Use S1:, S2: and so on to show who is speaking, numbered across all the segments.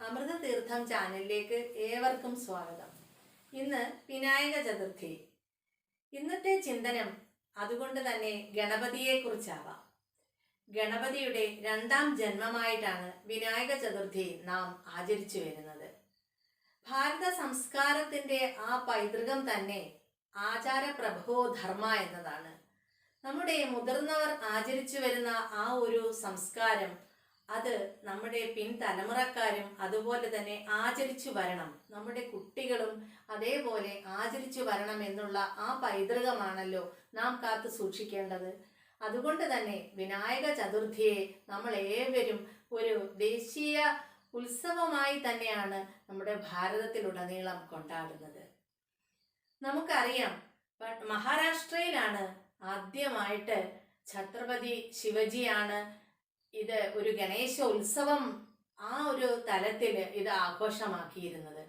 S1: അമൃതതീർത്ഥം ചാനലിലേക്ക് ഏവർക്കും സ്വാഗതം. ഇന്ന് വിനായക ചതുർത്ഥി. ഇന്നത്തെ ചിന്തനം അതുകൊണ്ട് തന്നെ ഗണപതിയെ കുറിച്ചാവാം ഗണപതിയുടെ രണ്ടാം ജന്മമായിട്ടാണ് വിനായക ചതുർത്ഥി നാം ആചരിച്ചു വരുന്നത്. ഭാരത സംസ്കാരത്തിന്റെ ആ പൈതൃകം തന്നെ ആചാരപ്രഭോ ധർമ്മ എന്നതാണ്. നമ്മുടെ മുതിർന്നവർ ആചരിച്ചു വരുന്ന ആ ഒരു സംസ്കാരം അത് നമ്മുടെ പിൻതലമുറക്കാരും അതുപോലെ തന്നെ ആചരിച്ചു വരണം. നമ്മുടെ കുട്ടികളും അതേപോലെ ആചരിച്ചു വരണം എന്നുള്ള ആ പൈതൃകമാണല്ലോ നാം കാത്തു സൂക്ഷിക്കേണ്ടത്. അതുകൊണ്ട് തന്നെ വിനായക ചതുർത്ഥിയെ നമ്മൾ ഏവരും ഒരു ദേശീയ ഉത്സവമായി തന്നെയാണ് നമ്മുടെ ഭാരതത്തിലുടനീളം കൊണ്ടാടുന്നത്. നമുക്കറിയാം മഹാരാഷ്ട്രയിലാണ് ആദ്യമായിട്ട് ഛത്രപതി ശിവജിയാണ് ഇത് ഒരു ഗണേശ ഉത്സവം ആ ഒരു തലത്തിൽ ഇത് ആഘോഷമാക്കിയിരുന്നത്.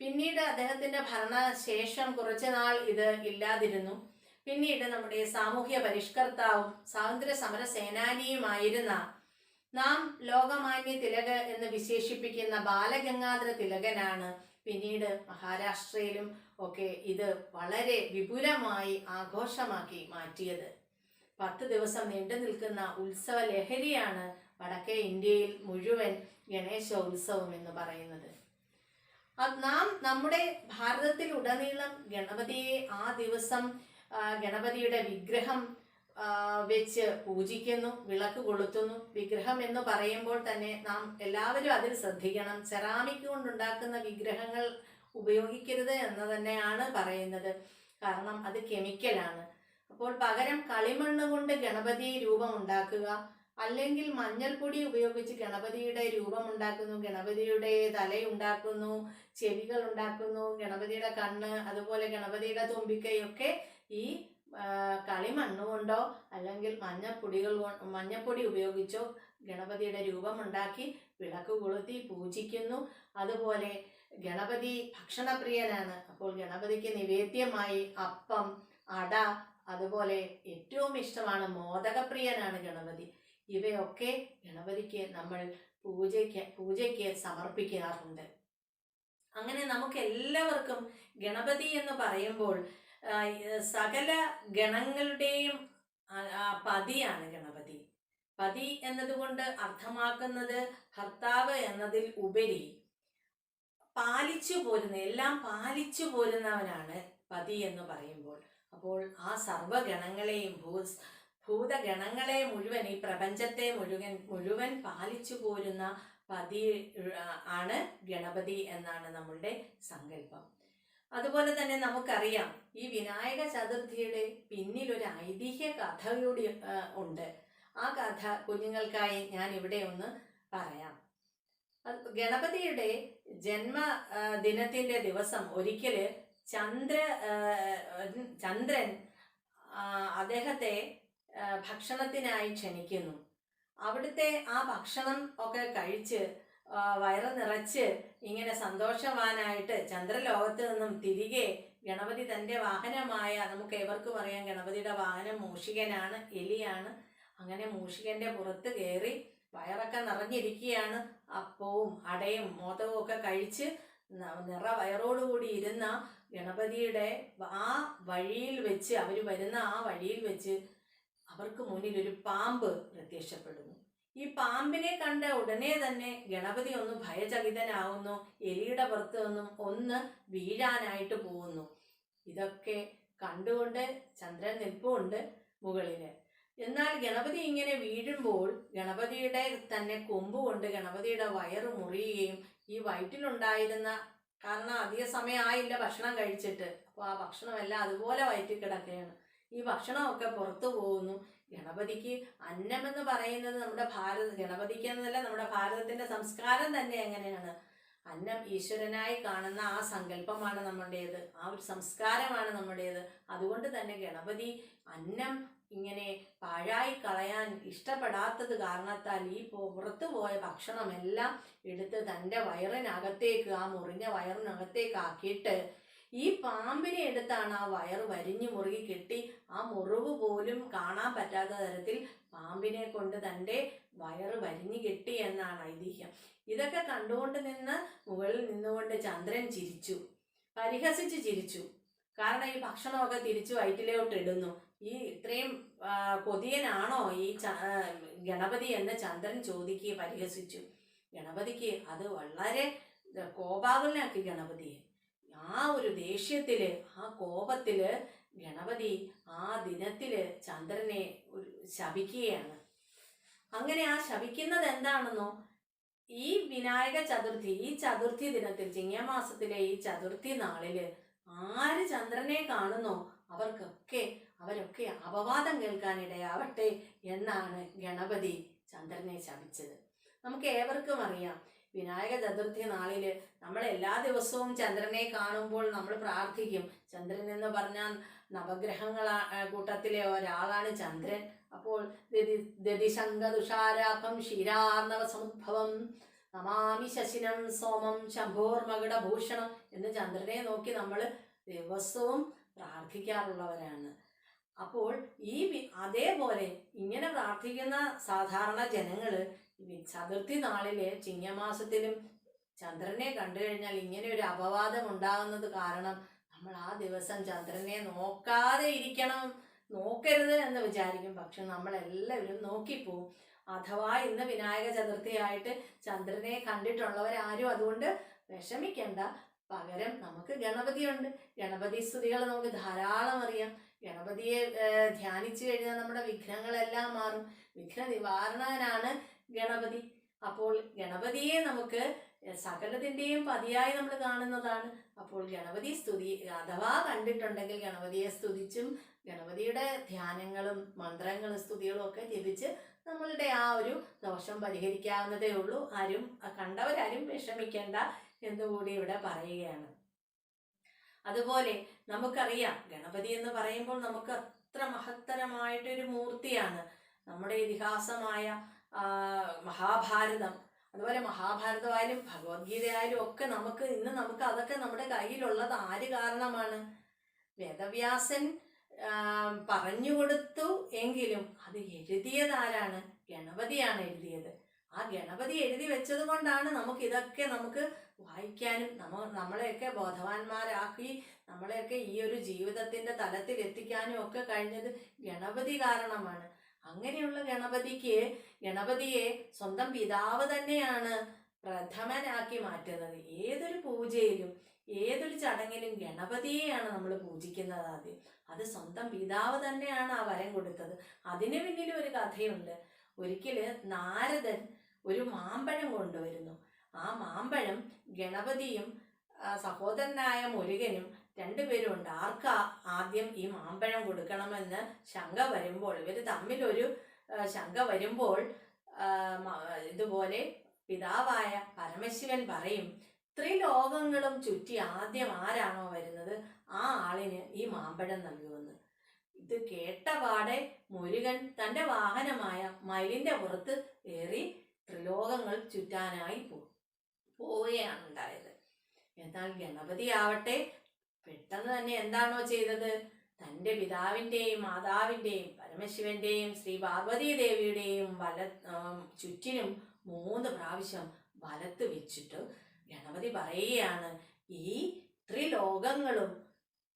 S1: പിന്നീട് അദ്ദേഹത്തിന്റെ ഭരണശേഷം കുറച്ചുനാൾ ഇത് ഇല്ലാതിരുന്നു. പിന്നീട് നമ്മുടെ സാമൂഹ്യ പരിഷ്കർത്താവും സ്വാതന്ത്ര്യ സമര സേനാനിയുമായിരുന്ന നാം ലോകമാന്യ തിലക് എന്ന് വിശേഷിപ്പിക്കുന്ന ബാലഗംഗാധര തിലകനാണ് പിന്നീട് മഹാരാഷ്ട്രയിലും ഒക്കെ ഇത് വളരെ വിപുലമായി ആഘോഷമാക്കി മാറ്റിയത്. പത്ത് ദിവസം നീണ്ടു നിൽക്കുന്ന ഉത്സവ ലഹരിയാണ് വടക്കേ ഇന്ത്യയിൽ മുഴുവൻ ഗണേശോത്സവം എന്ന് പറയുന്നത്. നാം നമ്മുടെ ഭാരതത്തിൽ ഉടനീളം ഗണപതിയെ ആ ദിവസം ഗണപതിയുടെ വിഗ്രഹം വെച്ച് പൂജിക്കുന്നു വിളക്ക് കൊളുത്തുന്നു. വിഗ്രഹം എന്ന് പറയുമ്പോൾ തന്നെ നാം എല്ലാവരും അതിൽ ശ്രദ്ധിക്കണം. സെറാമിക് കൊണ്ടുണ്ടാക്കുന്ന വിഗ്രഹങ്ങൾ ഉപയോഗിക്കരുത് എന്ന് തന്നെയാണ് പറയുന്നത്. കാരണം അത് കെമിക്കലാണ്. അപ്പോൾ പകരം കളിമണ്ണ് കൊണ്ട് ഗണപതി രൂപം ഉണ്ടാക്കുക. അല്ലെങ്കിൽ മഞ്ഞൾപ്പൊടി ഉപയോഗിച്ച് ഗണപതിയുടെ രൂപം ഉണ്ടാക്കുന്നു ഗണപതിയുടെ തലയുണ്ടാക്കുന്നു ചെവികൾ ഉണ്ടാക്കുന്നു ഗണപതിയുടെ കണ്ണ് അതുപോലെ ഗണപതിയുടെ തുമ്പിക്കൈയൊക്കെ ഈ കളിമണ്ണ് കൊണ്ടോ അല്ലെങ്കിൽ മഞ്ഞപ്പൊടികൾ മഞ്ഞൾപ്പൊടി മഞ്ഞപ്പൊടി ഉപയോഗിച്ചോ ഗണപതിയുടെ രൂപമുണ്ടാക്കി വിളക്ക് കൊളുത്തി പൂജിക്കുന്നു. അതുപോലെ ഗണപതി ഭക്ഷണപ്രിയനാണ്. അപ്പോൾ ഗണപതിക്ക് നിവേദ്യമായി അപ്പം അട അതുപോലെ ഏറ്റവും ഇഷ്ടമാണ് മോദകപ്രിയനാണ് ഗണപതി. ഇവയൊക്കെ ഗണപതിക്ക് നമ്മൾ പൂജയ്ക്ക് പൂജയ്ക്ക് സമർപ്പിക്കാറുണ്ട്. അങ്ങനെ നമുക്ക് എല്ലാവർക്കും ഗണപതി എന്ന് പറയുമ്പോൾ സകല ഗണങ്ങളുടെയും പതിയാണ് ഗണപതി. പതി എന്നതുകൊണ്ട് അർത്ഥമാക്കുന്നത് ഭർത്താവ് എന്നതിൽ ഉപരി പാലിച്ചു പോരുന്ന എല്ലാം പാലിച്ചു പോരുന്നവനാണ് പതി എന്ന് പറയുമ്പോൾ. അപ്പോൾ ആ സർവഗണങ്ങളെയും ഭൂ ഭൂതഗണങ്ങളെ മുഴുവൻ ഈ പ്രപഞ്ചത്തെ മുഴുവൻ മുഴുവൻ പാലിച്ചു പോരുന്ന പതി ആണ് ഗണപതി എന്നാണ് നമ്മളുടെ സങ്കല്പം. അതുപോലെ തന്നെ നമുക്കറിയാം ഈ വിനായക പിന്നിൽ ഒരു ഐതിഹ്യ കഥ കൂടി ആ, ഉണ്ട്. ആ കഥ കുഞ്ഞുങ്ങൾക്കായി ഞാൻ ഇവിടെ ഒന്ന് പറയാം. ഗണപതിയുടെ ജന്മ ദിനത്തിന്റെ ദിവസം ഒരിക്കൽ ചന്ദ്ര ചന്ദ്രൻ അദ്ദേഹത്തെ ഭക്ഷണത്തിനായി ക്ഷണിക്കുന്നു. അവിടുത്തെ ആ ഭക്ഷണം ഒക്കെ കഴിച്ച് വയറ് നിറച്ച് ഇങ്ങനെ സന്തോഷവാനായിട്ട് ചന്ദ്രലോകത്ത് നിന്നും തിരികെ ഗണപതി തന്റെ വാഹനമായ നമുക്ക് ഏവർക്കും അറിയാം ഗണപതിയുടെ വാഹനം മൂഷികനാണ് എലിയാണ്. അങ്ങനെ മൂഷികന്റെ പുറത്ത് കയറി വയറൊക്കെ നിറഞ്ഞിരിക്കുകയാണ്. അപ്പവും അടയും മോദവും ഒക്കെ കഴിച്ച് നിറ വയറോടുകൂടി ഇരുന്ന ഗണപതിയുടെ ആ വഴിയിൽ വെച്ച് അവർ വരുന്ന ആ വഴിയിൽ വെച്ച് അവർക്ക് മുന്നിൽ ഒരു പാമ്പ് പ്രത്യക്ഷപ്പെടുന്നു. ഈ പാമ്പിനെ കണ്ട ഉടനെ തന്നെ ഗണപതി ഒന്ന് ഭയചകിതനാവുന്നു എലിയുടെ പുറത്ത് നിന്നും ഒന്ന് വീഴാനായിട്ട് പോകുന്നു. ഇതൊക്കെ കണ്ടുകൊണ്ട് ചന്ദ്രൻ നിൽപ്പുണ്ട് മുകളിൽ. എന്നാൽ ഗണപതി ഇങ്ങനെ വീഴുമ്പോൾ ഗണപതിയുടെ തന്നെ കൊമ്പ് കൊണ്ട് ഗണപതിയുടെ വയറ് മുറിയുകയും ഈ വയറ്റിലുണ്ടായിരുന്ന കാരണം അധിക സമയമായില്ല ഭക്ഷണം കഴിച്ചിട്ട്. അപ്പോൾ ആ ഭക്ഷണമെല്ലാം അതുപോലെ വയറ്റിൽ കിടക്കുകയാണ് ഈ ഭക്ഷണമൊക്കെ പുറത്തു പോകുന്നു. ഗണപതിക്ക് അന്നമെന്ന് പറയുന്നത് നമ്മുടെ ഭാരത ഗണപതിക്ക് എന്നല്ല നമ്മുടെ ഭാരതത്തിന്റെ സംസ്കാരം തന്നെ എങ്ങനെയാണ്? അന്നം ഈശ്വരനായി കാണുന്ന ആ സങ്കല്പമാണ് നമ്മുടേത് ആ ഒരു സംസ്കാരമാണ് നമ്മുടേത്. അതുകൊണ്ട് തന്നെ ഗണപതി അന്നം ഇങ്ങനെ പാഴായി കളയാൻ ഇഷ്ടപ്പെടാത്തത് കാരണത്താൽ ഈ പുറത്തു പോയ ഭക്ഷണമെല്ലാം എടുത്ത് തന്റെ വയറിനകത്തേക്ക് ആ മുറിഞ്ഞ വയറിനകത്തേക്കാക്കിയിട്ട് ഈ പാമ്പിനെ എടുത്താണ് ആ വയറ് വരിഞ്ഞു മുറുകി കെട്ടി ആ മുറിവ് പോലും കാണാൻ പറ്റാത്ത തരത്തിൽ പാമ്പിനെ കൊണ്ട് തന്റെ വയറ് വരിഞ്ഞു കെട്ടി എന്നാണ് ഐതിഹ്യം. ഇതൊക്കെ കണ്ടുകൊണ്ട് നിന്ന് മുകളിൽ നിന്നുകൊണ്ട് ചന്ദ്രൻ ചിരിച്ചു. പരിഹസിച്ച് ചിരിച്ചു. കാരണം ഈ ഭക്ഷണമൊക്കെ തിരിച്ചു വയറ്റിലോട്ട് ഇടുന്നു. ഈ ഇത്രയും പൊതിയനാണോ ഈ ഗണപതി എന്ന് ചന്ദ്രൻ ചോദിക്കുക പരിഹസിച്ചു. ഗണപതിക്ക് അത് വളരെ കോപാകുലനാക്കി ഗണപതിയെ. ആ ഒരു ദേഷ്യത്തിൽ ആ കോപത്തിൽ ഗണപതി ആ ദിനത്തിൽ ചന്ദ്രനെ ഒരു ശപിക്കുകയാണ്. അങ്ങനെ ആ ശപിക്കുന്നത് എന്താണെന്നോ? ഈ വിനായക ചതുർത്ഥി ഈ ചതുർത്ഥി ദിനത്തിൽ ചിങ്ങമാസത്തിലെ ഈ ചതുർത്ഥി നാളിൽ ആര് ചന്ദ്രനെ കാണുന്നോ? അവർക്കൊക്കെ അവരൊക്കെ അപവാദം കേൾക്കാനിടയാവട്ടെ എന്നാണ് ഗണപതി ചന്ദ്രനെ ശപിച്ചത്. നമുക്ക് ഏവർക്കും അറിയാം വിനായക ചതുർത്ഥി നാളിൽ നമ്മൾ എല്ലാ ദിവസവും ചന്ദ്രനെ കാണുമ്പോൾ നമ്മൾ പ്രാർത്ഥിക്കും. ചന്ദ്രൻ എന്ന് പറഞ്ഞാൽ നവഗ്രഹങ്ങളാ കൂട്ടത്തിലെ ഒരാളാണ് ചന്ദ്രൻ. അപ്പോൾ ദതി- ദതിശങ്കതുഷാരാഭം ക്ഷീരാർണവ സമുദ്ഭവം നമാമി ശശിനം സോമം ശംഭോർമകുടഭൂഷണം എന്ന് ചന്ദ്രനെ നോക്കി നമ്മൾ ദിവസവും പ്രാർത്ഥിക്കാറുള്ളവരാണ്. അപ്പോൾ ഈ അതേപോലെ ഇങ്ങനെ പ്രാർത്ഥിക്കുന്ന സാധാരണ ജനങ്ങൾ ചതുർത്ഥി നാളിലെ ചിങ്ങമാസത്തിലും ചന്ദ്രനെ കണ്ടു കഴിഞ്ഞാൽ ഇങ്ങനെ ഒരു അപവാദം ഉണ്ടാകുന്നത് കാരണം നമ്മൾ ആ ദിവസം ചന്ദ്രനെ നോക്കാതെ ഇരിക്കണം. നോക്കരുത് എന്ന് വിചാരിക്കും. പക്ഷെ നമ്മളെല്ലാവരും നോക്കിപ്പോവും. അഥവാ ഇന്ന് വിനായക ചതുർത്ഥിയായിട്ട് ചന്ദ്രനെ കണ്ടിട്ടുള്ളവരാരും അതുകൊണ്ട് വിഷമിക്കേണ്ട. പകരം നമുക്ക് ഗണപതിയുണ്ട്. ഗണപതി സ്തുതികൾ നമുക്ക് ധാരാളം അറിയാം. ഗണപതിയെ ധ്യാനിച്ചു കഴിഞ്ഞാൽ നമ്മുടെ വിഘ്നങ്ങളെല്ലാം മാറും. വിഘ്ന നിവാരണനാണ് ഗണപതി. അപ്പോൾ ഗണപതിയെ നമുക്ക് സകലത്തിന്റെയും പതിയായി നമ്മൾ കാണുന്നതാണ്. അപ്പോൾ ഗണപതി സ്തുതി അഥവാ കണ്ടിട്ടുണ്ടെങ്കിൽ ഗണപതിയെ സ്തുതിച്ചും ഗണപതിയുടെ ധ്യാനങ്ങളും മന്ത്രങ്ങളും സ്തുതികളും ഒക്കെ ജപിച്ച് നമ്മളുടെ ആ ഒരു ദോഷം പരിഹരിക്കാവുന്നതേ ഉള്ളൂ. ആരും കണ്ടവരാരും വിഷമിക്കേണ്ട എന്നുകൂടി ഇവിടെ പറയുകയാണ്. അതുപോലെ നമുക്കറിയാം ഗണപതി എന്ന് പറയുമ്പോൾ നമുക്ക് അത്ര മഹത്തരമായിട്ടൊരു മൂർത്തിയാണ്. നമ്മുടെ ഇതിഹാസമായ മഹാഭാരതം. അതുപോലെ മഹാഭാരതമായാലും ഭഗവത്ഗീതയായാലും ഒക്കെ നമുക്ക് ഇന്ന് നമുക്ക് അതൊക്കെ നമ്മുടെ കയ്യിലുള്ളത് ആര് കാരണമാണ്? വേദവ്യാസൻ പറഞ്ഞു കൊടുത്തു എങ്കിലും അത് എഴുതിയത് ആരാണ്? ഗണപതിയാണ് എഴുതിയത്. ആ ഗണപതി എഴുതി വെച്ചത് കൊണ്ടാണ് നമുക്ക് ഇതൊക്കെ നമുക്ക് വായിക്കാനും നമ്മ നമ്മളെയൊക്കെ ബോധവാന്മാരാക്കി നമ്മളെയൊക്കെ ഈ ഒരു ജീവിതത്തിന്റെ തലത്തിൽ എത്തിക്കാനും ഒക്കെ കഴിഞ്ഞത് ഗണപതി കാരണമാണ്. അങ്ങനെയുള്ള ഗണപതിക്ക് ഗണപതിയെ സ്വന്തം പിതാവ് തന്നെയാണ് പ്രഥമനാക്കി മാറ്റുന്നത്. ഏതൊരു പൂജയിലും ഏതൊരു ചടങ്ങിലും ഗണപതിയെയാണ് നമ്മൾ പൂജിക്കുന്നത് ആദ്യം. അത് സ്വന്തം പിതാവ് തന്നെയാണ് ആ വരം കൊടുത്തത്. അതിന് പിന്നിൽ ഒരു കഥയുണ്ട്. ഒരിക്കൽ നാരദൻ ഒരു മാമ്പഴം കൊണ്ടുവരുന്നു. ആ മാമ്പഴം ഗണപതിയും സഹോദരനായ മുരുകനും രണ്ടുപേരും ഉണ്ട് ആർക്കാ ആദ്യം ഈ മാമ്പഴം കൊടുക്കണമെന്ന് ശങ്ക വരുമ്പോൾ ഇവർ തമ്മിലൊരു ശങ്ക വരുമ്പോൾ ഇതുപോലെ പിതാവായ പരമശിവൻ പറയും ത്രിലോകങ്ങളും ചുറ്റി ആദ്യം ആരാണോ വരുന്നത്? ആ ആളിന് ഈ മാമ്പഴം നൽകുമെന്ന്. ഇത് കേട്ട പാടെ മുരുകൻ തന്റെ വാഹനമായ മയിലിന്റെ പുറത്ത് ഏറി ത്രിലോകങ്ങൾ ചുറ്റാനായി പോവുകയാണ് ഉണ്ടായത്. എന്നാൽ ഗണപതി ആവട്ടെ പെട്ടെന്ന് തന്നെ എന്താണോ ചെയ്തത്? തന്റെ പിതാവിന്റെയും മാതാവിന്റെയും പരമശിവന്റെയും ശ്രീ പാർവതീ ദേവിയുടെയും വല ചുറ്റിനും മൂന്ന് പ്രാവശ്യം വലത്ത് വെച്ചിട്ട് ഗണപതി പറയുകയാണ് ഈ ത്രിലോകങ്ങളും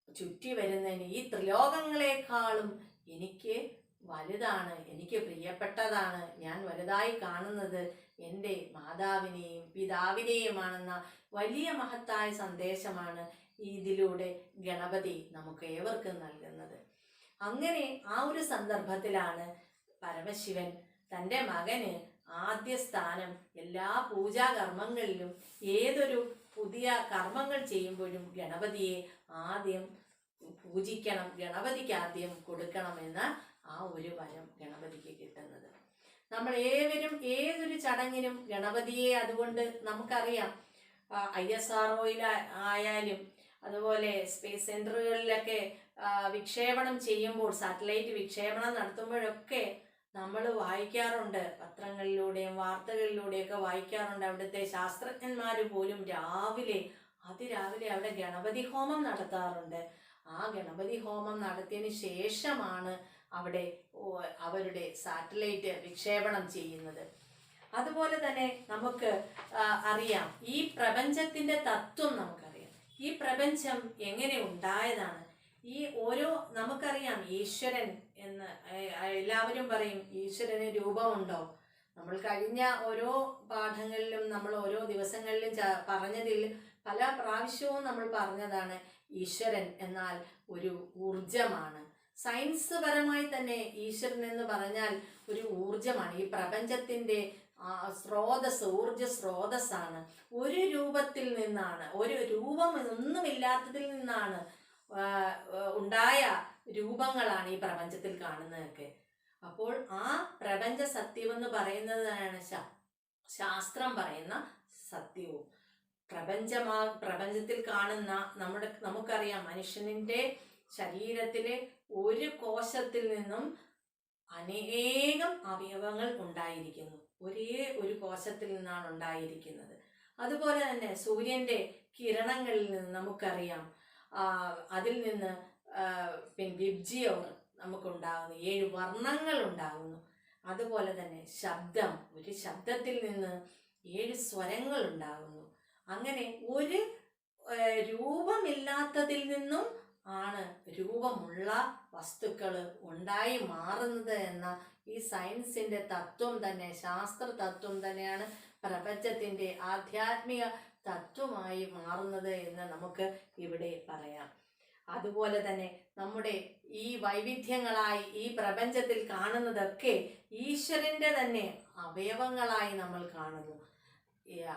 S1: ചുറ്റി വരുന്നതിന് ഈ ത്രിലോകങ്ങളെക്കാളും എനിക്ക് വലുതാണ് എനിക്ക് പ്രിയപ്പെട്ടതാണ്. ഞാൻ വലുതായി കാണുന്നത് എന്റെ മാതാവിനെയും പിതാവിനെയുമാണെന്ന വലിയ മഹത്തായ സന്ദേശമാണ് ഇതിലൂടെ ഗണപതി നമുക്ക് ഏവർക്കും നൽകുന്നത്. അങ്ങനെ ആ ഒരു സന്ദർഭത്തിലാണ് പരമശിവൻ തന്റെ മകന് ആദ്യ സ്ഥാനം എല്ലാ പൂജാകർമ്മങ്ങളിലും ഏതൊരു പുതിയ കർമ്മങ്ങൾ ചെയ്യുമ്പോഴും ഗണപതിയെ ആദ്യം പൂജിക്കണം ഗണപതിക്ക് ആദ്യം കൊടുക്കണമെന്ന ആ ഒരു വരം ഗണപതിക്ക് കിട്ടുന്നത്. നമ്മൾ ഏവരും ഏതൊരു ചടങ്ങിനും ഗണപതിയെ അതുകൊണ്ട് നമുക്കറിയാം. ഐ എസ് ആർ ആയാലും അതുപോലെ സ്പേസ് സെന്ററുകളിലൊക്കെ വിക്ഷേപണം ചെയ്യുമ്പോൾ സാറ്റലൈറ്റ് വിക്ഷേപണം നടത്തുമ്പോഴൊക്കെ നമ്മൾ വായിക്കാറുണ്ട്. പത്രങ്ങളിലൂടെയും വാർത്തകളിലൂടെയൊക്കെ വായിക്കാറുണ്ട്. അവിടുത്തെ ശാസ്ത്രജ്ഞന്മാർ പോലും രാവിലെ അതിരാവിലെ അവിടെ ഗണപതി ഹോമം നടത്താറുണ്ട്. ആ ഗണപതി ഹോമം നടത്തിയതിന് ശേഷമാണ് അവിടെ അവരുടെ സാറ്റലൈറ്റ് വിക്ഷേപണം ചെയ്യുന്നത്. അതുപോലെ തന്നെ നമുക്ക് അറിയാം. ഈ പ്രപഞ്ചത്തിന്റെ തത്വം നമുക്കറിയാം ഈ പ്രപഞ്ചം എങ്ങനെ ഉണ്ടായതാണ്? ഈ ഓരോ നമുക്കറിയാം ഈശ്വരൻ എന്ന് എല്ലാവരും പറയും ഈശ്വരന് രൂപമുണ്ടോ? നമ്മൾ കഴിഞ്ഞ ഓരോ പാഠങ്ങളിലും നമ്മൾ ഓരോ ദിവസങ്ങളിലും പറഞ്ഞതിൽ പല പ്രാവശ്യവും നമ്മൾ പറഞ്ഞതാണ് ഈശ്വരൻ എന്നാൽ ഒരു ഊർജമാണ് സയൻസ് പരമായി തന്നെ ഈശ്വരൻ എന്ന് പറഞ്ഞാൽ ഒരു ഊർജമാണ് ഈ പ്രപഞ്ചത്തിന്റെ ആ സ്രോതസ് ഊർജ സ്രോതസ്സാണ് ഒരു രൂപത്തിൽ നിന്നാണ് ഒരു രൂപം ഒന്നുമില്ലാത്തതിൽ നിന്നാണ് ഉണ്ടായ രൂപങ്ങളാണ് ഈ പ്രപഞ്ചത്തിൽ കാണുന്നതൊക്കെ. അപ്പോൾ ആ പ്രപഞ്ച സത്യം എന്ന് പറയുന്നതാണ് ശാസ്ത്രം പറയുന്ന സത്യവും. പ്രപഞ്ചമാ പ്രപഞ്ചത്തിൽ കാണുന്ന നമ്മുടെ നമുക്കറിയാം മനുഷ്യനിന്റെ ശരീരത്തിലെ ഒരു കോശത്തിൽ നിന്നും അനേകം അവയവങ്ങൾ ഉണ്ടായിരിക്കുന്നു. ഒരേ ഒരു കോശത്തിൽ നിന്നാണ് ഉണ്ടായിരിക്കുന്നത്. അതുപോലെ തന്നെ സൂര്യന്റെ കിരണങ്ങളിൽ നിന്ന് നമുക്കറിയാം അതിൽ നിന്ന് പിന്നെ വിബ്ജിയോർ നമുക്കുണ്ടാകുന്നു ഏഴ് വർണങ്ങൾ ഉണ്ടാകുന്നു. അതുപോലെ തന്നെ ശബ്ദം ഒരു ശബ്ദത്തിൽ നിന്ന് ഏഴ് സ്വരങ്ങൾ ഉണ്ടാകുന്നു. അങ്ങനെ ഒരു രൂപമില്ലാത്തതിൽ നിന്നും ആണ് രൂപമുള്ള വസ്തുക്കൾ ഉണ്ടായി മാറുന്നത് എന്ന ഈ സയൻസിന്റെ തത്വം തന്നെ ശാസ്ത്ര തത്വം തന്നെയാണ് പ്രപഞ്ചത്തിന്റെ ആധ്യാത്മിക തത്വമായി മാറുന്നത് എന്ന് നമുക്ക് ഇവിടെ പറയാം. അതുപോലെ തന്നെ നമ്മുടെ ഈ വൈവിധ്യങ്ങളായി ഈ പ്രപഞ്ചത്തിൽ കാണുന്നതൊക്കെ ഈശ്വരന്റെ തന്നെ അവയവങ്ങളായി നമ്മൾ കാണുന്നു.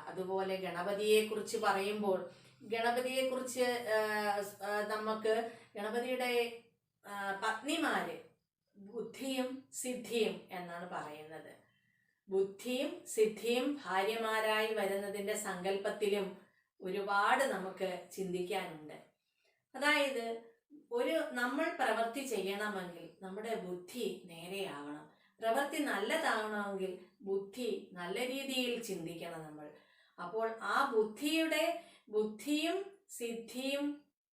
S1: അതുപോലെ ഗണപതിയെ കുറിച്ച് പറയുമ്പോൾ ഗണപതിയെ കുറിച്ച് നമുക്ക് ഗണപതിയുടെ പത്നിമാര് ബുദ്ധിയും സിദ്ധിയും എന്നാണ് പറയുന്നത്. ബുദ്ധിയും സിദ്ധിയും ഭാര്യമാരായി വരുന്നതിന്റെ സങ്കല്പത്തിലും ഒരുപാട് നമുക്ക് ചിന്തിക്കാനുണ്ട്. അതായത് ഒരു നമ്മൾ പ്രവൃത്തി ചെയ്യണമെങ്കിൽ നമ്മുടെ ബുദ്ധി നേരെയാവണം. പ്രവൃത്തി നല്ലതാവണമെങ്കിൽ ബുദ്ധി നല്ല രീതിയിൽ ചിന്തിക്കണം നമ്മൾ. അപ്പോൾ ആ ബുദ്ധിയുടെ ബുദ്ധിയും സിദ്ധിയും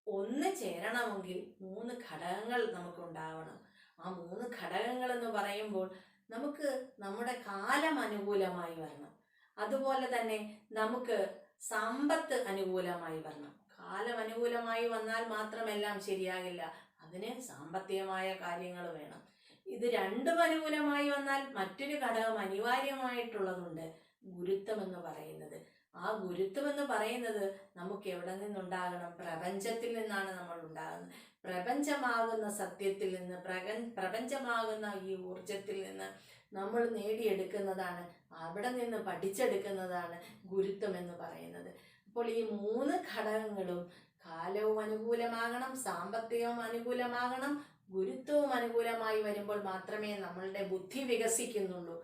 S1: ഒന്ന് ചേരണമെങ്കിൽ മൂന്ന് ഘടകങ്ങൾ നമുക്കുണ്ടാവണം. ആ മൂന്ന് ഘടകങ്ങൾ എന്ന് പറയുമ്പോൾ നമുക്ക് നമ്മുടെ കാലം അനുകൂലമായി വരണം. അതുപോലെ തന്നെ നമുക്ക് സമ്പത്ത് അനുകൂലമായി വരണം. കാലം അനുകൂലമായി വന്നാൽ മാത്രമെല്ലാം ശരിയാകില്ല. അതിന് സാമ്പത്തികമായ കാര്യങ്ങൾ വേണം. ഇത് രണ്ടും അനുകൂലമായി വന്നാൽ മറ്റൊരു ഘടകം അനിവാര്യമായിട്ടുള്ളതുണ്ട് ഗുരുത്വം എന്ന് പറയുന്നത്. ആ ഗുരുത്വം എന്ന് പറയുന്നത് നമുക്ക് എവിടെ നിന്നുണ്ടാകണം? പ്രപഞ്ചത്തിൽ നിന്നാണ് നമ്മൾ ഉണ്ടാകുന്നത്. പ്രപഞ്ചമാകുന്ന സത്യത്തിൽ നിന്ന് പ്രക പ്രപഞ്ചമാകുന്ന ഈ ഊർജത്തിൽ നിന്ന് നമ്മൾ നേടിയെടുക്കുന്നതാണ് അവിടെ നിന്ന് പഠിച്ചെടുക്കുന്നതാണ് ഗുരുത്വം എന്ന് പറയുന്നത്. അപ്പോൾ ഈ മൂന്ന് ഘടകങ്ങളും കാലവും അനുകൂലമാകണം സാമ്പത്തികവും അനുകൂലമാകണം ഗുരുത്വവും അനുകൂലമായി വരുമ്പോൾ മാത്രമേ നമ്മളുടെ ബുദ്ധി വികസിക്കുന്നുള്ളൂ.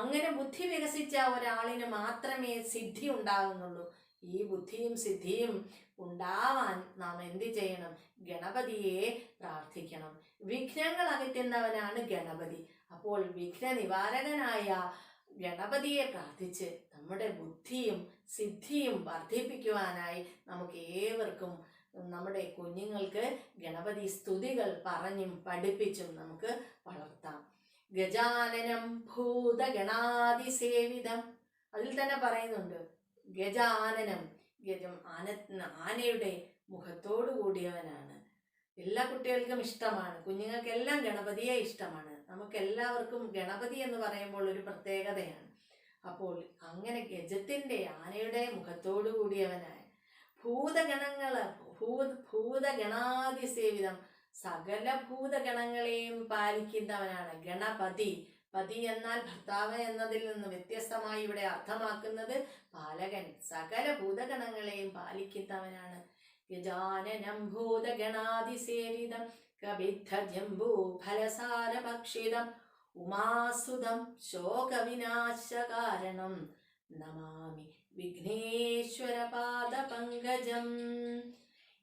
S1: അങ്ങനെ ബുദ്ധി വികസിച്ച ഒരാളിന് മാത്രമേ സിദ്ധി ഉണ്ടാകുന്നുള്ളൂ. ഈ ബുദ്ധിയും സിദ്ധിയും ഉണ്ടാവാൻ നാം എന്ത് ചെയ്യണം? ഗണപതിയെ പ്രാർത്ഥിക്കണം. വിഘ്നങ്ങൾ അകറ്റുന്നവനാണ് ഗണപതി. അപ്പോൾ വിഘ്ന നിവാരകനായ ഗണപതിയെ പ്രാർത്ഥിച്ച് നമ്മുടെ ബുദ്ധിയും സിദ്ധിയും വർദ്ധിപ്പിക്കുവാനായി നമുക്ക് ഏവർക്കും നമ്മുടെ കുഞ്ഞുങ്ങൾക്ക് ഗണപതി സ്തുതികൾ പറഞ്ഞും പഠിപ്പിച്ചും നമുക്ക് വളർത്താം. ഗജാനനം ഭൂതഗണാതിസേവിതം. അതിൽ തന്നെ പറയുന്നുണ്ട് ഗജാനനം ഗജം ആന ആനയുടെ മുഖത്തോടു കൂടിയവനാണ്. എല്ലാ കുട്ടികൾക്കും ഇഷ്ടമാണ്. കുഞ്ഞുങ്ങൾക്കെല്ലാം ഗണപതിയെ ഇഷ്ടമാണ്. നമുക്ക് എല്ലാവർക്കും ഗണപതി എന്ന് പറയുമ്പോൾ ഒരു പ്രത്യേകതയാണ്. അപ്പോൾ അങ്ങനെ ഗജത്തിന്റെ ആനയുടെ മുഖത്തോടു കൂടിയവനായ ഭൂതഗണങ്ങൾ ഭൂ ഭൂതഗണാതിസേവിതം സകല ഭൂതഗണങ്ങളെയും പാലിക്കുന്നവനാണ് ഗണപതി. പതി എന്നാൽ ഭർത്താവ് എന്നതിൽ നിന്ന് വ്യത്യസ്തമായി ഇവിടെ അർത്ഥമാക്കുന്നത് പാലകൻ. സകല ഭൂതഗണങ്ങളെയും പാലിക്കുന്നവനാണ്. ഗജാനനം ഭൂതഗണാതിസേവിതം കവിദ്ധജംബൂ ഫലസാരഭക്ഷിതം ഉമാസുതം ശോകവിനാശകാരണം. നമാമി വിഘ്നേശ്വരപാദപങ്കജം.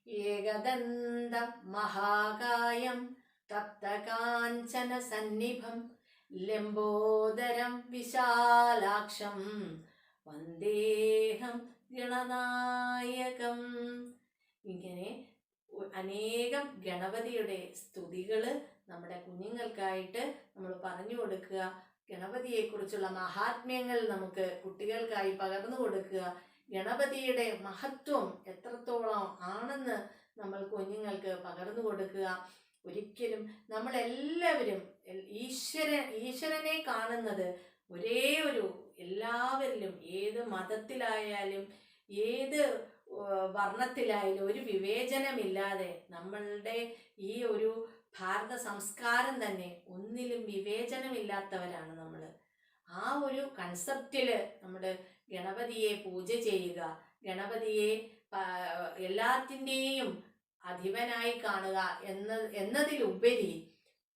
S1: ഏകദന്ത മഹാകായം തപ്തകാഞ്ചന സന്നിഭം ലംബോദരം വിശാലാക്ഷം വന്ദേഹം ഗണനായകം. ഇങ്ങനെ അനേകം ഗണപതിയുടെ സ്തുതികൾ നമ്മുടെ കുഞ്ഞുങ്ങൾക്കായിട്ട് നമ്മൾ പറഞ്ഞു കൊടുക്കുക. ഗണപതിയെക്കുറിച്ചുള്ള മഹാത്മ്യങ്ങൾ നമുക്ക് കുട്ടികൾക്കായി പകർന്നു കൊടുക്കുക. ഗണപതിയുടെ മഹത്വം എത്രത്തോളം ആണെന്ന് നമ്മൾ കുഞ്ഞുങ്ങൾക്ക് പകർന്നു കൊടുക്കുക. ഒരിക്കലും നമ്മളെല്ലാവരും ഈശ്വര ഈശ്വരനെ കാണുന്നത് ഒരേ ഒരു എല്ലാവരിലും ഏത് മതത്തിലായാലും ഏത് വർണത്തിലായാലും ഒരു വിവേചനമില്ലാതെ നമ്മളുടെ ഈ ഒരു ഭാരത സംസ്കാരം തന്നെ ഒന്നിലും വിവേചനമില്ലാത്തവരാണ് നമ്മൾ ആ ഒരു കൺസെപ്റ്റിൽ നമ്മുടെ ഗണപതിയെ പൂജ ചെയ്യുക ഗണപതിയെ എല്ലാത്തിന്റെയും അധിപനായി കാണുക എന്ന എന്നതിലുപരി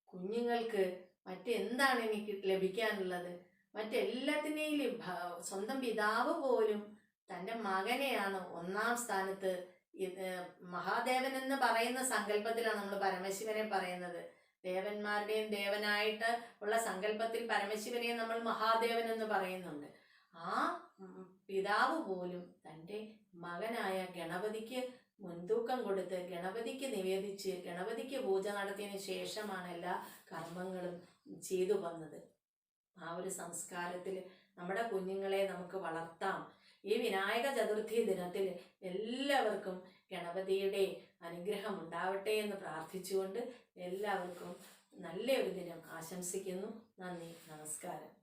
S1: കുഞ്ഞുങ്ങൾക്ക് മറ്റെന്താണ് എനിക്ക് ലഭിക്കാനുള്ളത്? മറ്റെല്ലാത്തിനെയും സ്വന്തം പിതാവ് പോലും തന്റെ മകനെയാണ് ഒന്നാം സ്ഥാനത്ത് മഹാദേവൻ എന്ന് പറയുന്ന സങ്കല്പത്തിലാണ് നമ്മൾ പരമശിവനെ പറയുന്നത്. ദേവന്മാരുടെയും ദേവനായിട്ട് ഉള്ള സങ്കല്പത്തിൽ പരമശിവനെ നമ്മൾ മഹാദേവൻ എന്ന് പറയുന്നുണ്ട്. ആ പിതാവ് പോലും തന്റെ മകനായ ഗണപതിക്ക് മുൻതൂക്കം കൊടുത്ത് ഗണപതിക്ക് നിവേദിച്ച് ഗണപതിക്ക് പൂജ നടത്തിയതിന് ശേഷമാണ് എല്ലാ കർമ്മങ്ങളും ചെയ്തു വന്നത്. ആ ഒരു സംസ്കാരത്തിൽ നമ്മുടെ കുഞ്ഞുങ്ങളെ നമുക്ക് വളർത്താം. ഈ വിനായക ചതുർത്ഥി ദിനത്തിൽ എല്ലാവർക്കും ഗണപതിയുടെ അനുഗ്രഹം ഉണ്ടാവട്ടെ എന്ന് പ്രാർത്ഥിച്ചുകൊണ്ട് എല്ലാവർക്കും നല്ലൊരു ദിനം ആശംസിക്കുന്നു. നന്ദി നമസ്കാരം.